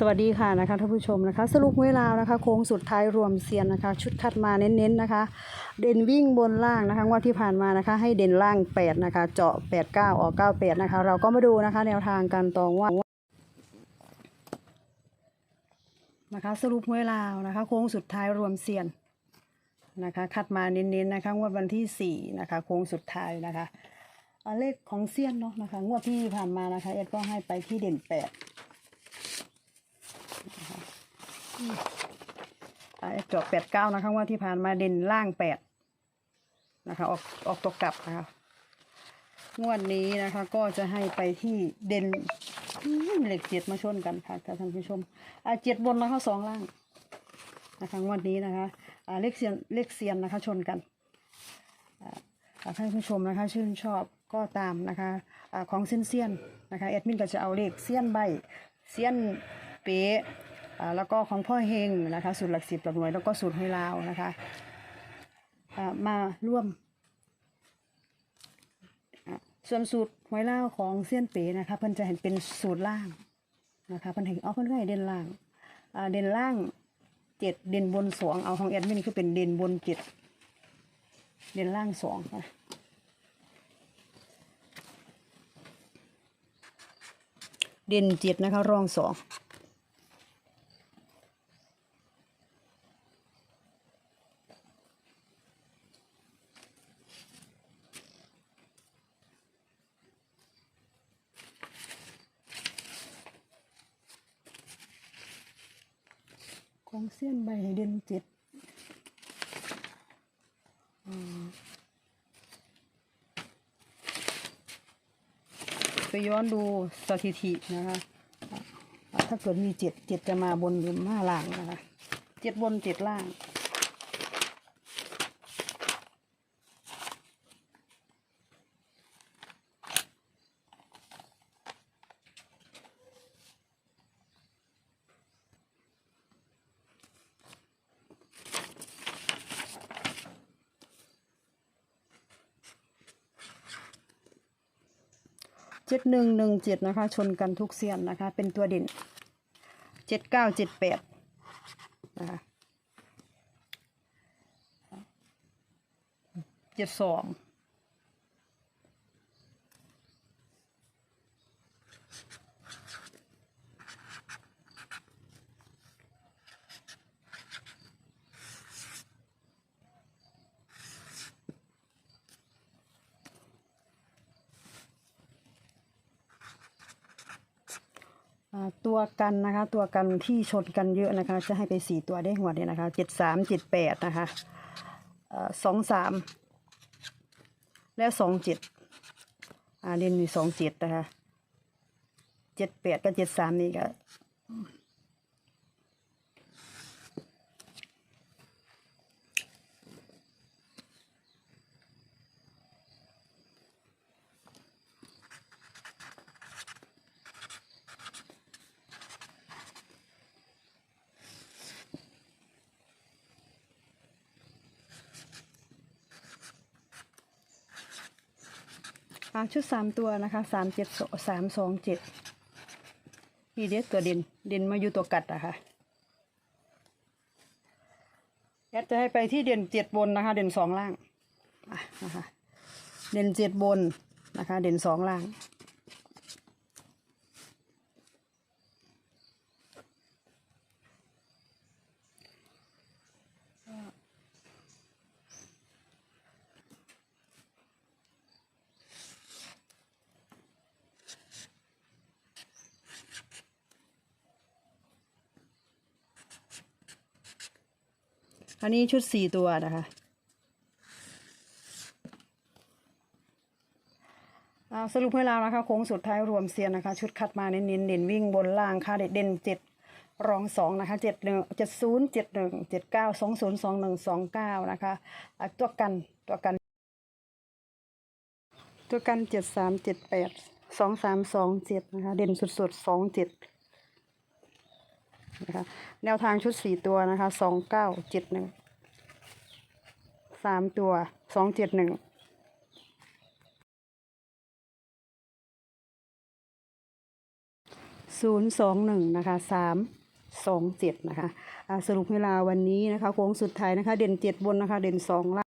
สวัสดีค่ะนะคะท่านผู้ชมนะคะ สรุปเวลานะคะโค้งสุดท้ายรวมเซียนนะคะ ชุดคัดมาเน้นๆนะคะ เด่นวิ่งบนล่างนะคะงวดที่ผ่านมานะคะ ให้เด่นล่าง 8 นะคะ เจาะ 8 9 ออก 98 นะคะ เราก็มาดูนะคะ แนวทางการตองว่านะคะสรุปเวลานะคะ โค้งสุดท้ายรวมเซียนนะคะ คัดมาเน้นๆนะคะงวดวันที่4นะคะโค้งสุดท้ายนะคะเลขของเซียนเนาะนะคะงวดที่ผ่านมานะคะเอ็ดก็ให้ไปที่เด่น8 อ่า จบแปดเก้านะคะว่าที่ผ่านมาเด่นล่างแปดนะคะ ออกออกตัวกลับนะคะงวดนี้นะคะก็จะให้ไปที่เด่นอืมเลขเจ็ดมาชนกันค่ะท่านผู้ชมอ่าเจ็ดบนนะคะสองล่างนะคะงวดนี้นะคะเลขเซียนเลขเซียนนะคะชนกันอ่าอ่าท่านผู้ชมนะคะชื่นชอบก็ตามนะคะของเส้นเซียนนะคะแอดมินก็จะเอาเลขเซียนใบเซียนเป๊ะ แล้วก็ของพ่อเฮงนะคะสูตรหลักสิบหลักหน่วยแล้วก็สูตรหวยลาวนะคะมาร่วม ส่วนสูตรหวยลาวของเซียนเป๋นะคะเพิ่นจะเห็นเป็นสูตรล่างนะคะเพิ่นเห็นเอาเพิ่นก็ให้เด่นล่างเด่นล่างเจ็ดเด่นบนสองเอาของแอดมินคือเป็นเด่นบนเจ็ดเด่นล่างสองนะเด่นเจ็ดนะคะรองสอง ของเส้นใบให้เด่นเจ็ดไปย้อนดูสถิตินะคะถ้าเกิดมีเจ็ดเจ็ดจะมาบนหรือมาล่างนะคะเจ็ดบนเจ็ดล่าง เจ็ดหนึ่งหนึ่งเจ็ดนะคะ ชนกันทุกเสียนนะคะ เป็นตัวเด่นเจ็ดเก้าเจ็ดแปดนะคะเจ็ดสอง ตัวกันนะคะ ตัวกันที่ชนกันเยอะนะคะ จะให้ไปสี่ตัวได้หัวเนี่ยนะคะเจ็ดสามเจ็ดแปดนะคะสองสามและสองเจ็ดอ่าเรียนมีสองเจ็ดนะคะเจ็ดแปดกับเจ็ดสามนี่ก็ ชุดสามตัวนะคะสามเจ็ดสามสองเจ็ดนี่เด็ดตัวเด่นเด่นมาอยู่ตัวกัดอะค่ะแอดจะให้ไปที่เด่นเจ็ดบนนะคะ เด่นสองล่างอะนะคะเด่นเจ็ดบนนะคะ เด่นสองล่าง อันนี้ชุดสี่ตัวนะคะสรุปให้เรานะคะโค้งสุดท้ายรวมเซียนนะคะ ชุดคัดมาเน้นๆเด่นวิ่งบนล่างค่ะเด่นเจ็ดรองสองนะคะเจ็ดหนึ่งเจ็ดศูนย์เจ็ดหนึ่งเจ็ดเก้าสองศูนย์สองหนึ่งสองเก้านะคะตัวกันตัวกัน ตัวกันเจ็ดสามเจ็ดแปดสองสามสองเจ็ดนะคะ เด่นสุดๆสองเจ็ด นะคะแนวทางชุดสี่ตัวนะคะสองเก้าเจ็ดหนึ่งสามตัวสองเจ็ดหนึ่งศูนย์สองหนึ่งนะคะสามสองเจ็ดนะคะอ่าสรุปเวลาวันนี้นะคะโค้งสุดท้ายนะคะ เด่นเจ็ดบนนะคะ เด่นสองล่าง